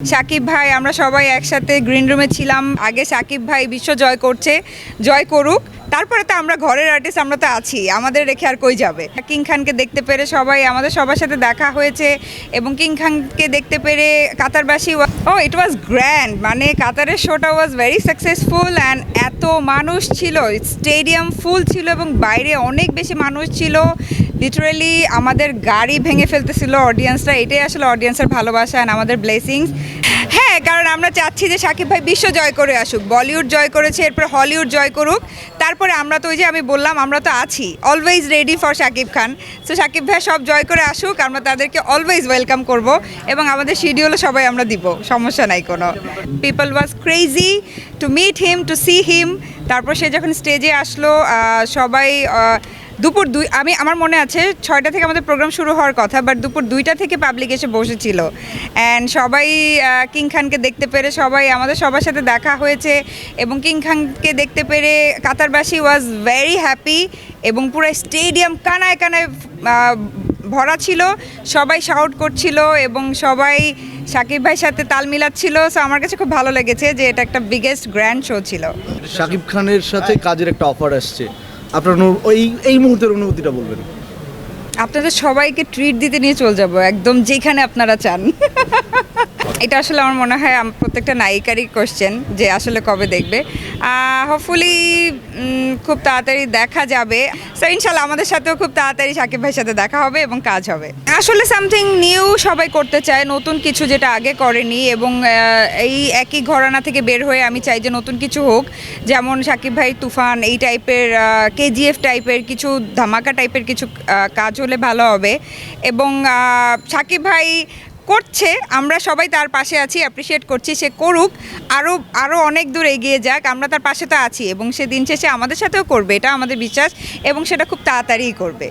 সাকিব ভাই, আমরা সবাই একসাথে গ্রিন রুমে ছিলাম। আগে সাকিব ভাই বিশ্ব জয় করছে, জয় করুক। তারপরে তো আমরা ঘরের আর্টিস্ট আমরা তো আছি। আমাদের রেখে আর কই যাবে? কিং খানকে দেখতে পেরে সবাই, আমাদের সবার সাথে দেখা হয়েছে এবং কিং খানকে দেখতে পেরে কাতারবাসী ও ইট ওয়াজ গ্র্যান্ড মানে কাতারের শোটা ওয়াজ ভেরি সাকসেসফুল অ্যান্ড এত মানুষ ছিল, স্টেডিয়াম ফুল ছিল এবং বাইরে অনেক বেশি মানুষ ছিল। লিটারেলি আমাদের গাড়ি ভেঙে ফেলতেছিল অডিয়েন্সরা এটাই আসলে অডিয়েন্সের ভালোবাসা অ্যান্ড আমাদের ব্লেসিংস কারণ আমরা চাচ্ছি যে সাকিব ভাই বিশ্ব জয় করে আসুক, বলিউড জয় করেছে, এরপর হলিউড জয় করুক। তারপরে আমরা তো ওই যে আমি বললাম, আমরা তো আছি always ready for Shakib Khan. So Shakib ভাই সব জয় করে আসুক, আমরা তাদেরকে অলওয়েজ ওয়েলকাম করব এবং আমাদের শিডিউলও সবাই আমরা দিব, সমস্যা নাই কোনো। People was crazy to meet him to see him তারপর সে যখন স্টেজে আসলো সবাই দুপুর দুই, আমি, আমার মনে আছে ছয়টা থেকে আমাদের প্রোগ্রাম শুরু হওয়ার কথা বাট দুপুর দুইটা থেকে পাবলিক এসে বসেছিল। অ্যান্ড সবাই কিং খানকে দেখতে পেরে সবাই, আমাদের সবার সাথে দেখা হয়েছে এবং কিং খানকে দেখতে পেরে কাতারবাসী ওয়াজ ভেরি হ্যাপি এবং পুরো স্টেডিয়াম কানায় কানায় ভরা ছিল। সবাই শাউট করছিল এবং সবাই সাকিব ভাইয়ের সাথে তাল মিলাচ্ছিল। সো আমার কাছে খুব ভালো লেগেছে যে এটা একটা বিগেস্ট গ্র্যান্ড শো ছিল। শাকিব খানের সাথে কাজের একটা অফার আসছে। আপনার ওই এই মুহূর্তের অনুভূতিটা বলবেন। আপনাদের সবাইকে ট্রিট দিতে নিয়ে চলে যাব, একদম যেখানে আপনারা চান। এটা আসলে আমার মনে হয় প্রত্যেকটা নায়িকারই কোশ্চেন যে আসলে কবে দেখবে। হোপফুলি খুব তাড়াতাড়ি দেখা যাবে। সো ইনশাল্লাহ আমাদের সাথেও খুব তাড়াতাড়ি সাকিব ভাইয়ের সাথে দেখা হবে এবং কাজ হবে। আসলে সামথিং নিউ সবাই করতে চায়, নতুন কিছু যেটা আগে করেনি এবং এই একই ঘরানা থেকে বের হয়ে আমি চাই যে নতুন কিছু হোক। যেমন সাকিব ভাই তুফান, এই টাইপের কেজিএফ টাইপের কিছু ধামাকা টাইপের কিছু কাজ হলে ভালো হবে। এবং সাকিব ভাই করছে, আমরা সবাই তার পাশে আছি অ্যাপ্রিসিয়েট করছি, সে করুক আরও আরও অনেক দূর এগিয়ে যাক, আমরা তার পাশে তো আছি এবং সে দিন শেষে আমাদের সাথেও করবে, এটা আমাদের বিশ্বাস এবং সেটা খুব তাড়াতাড়িই করবে।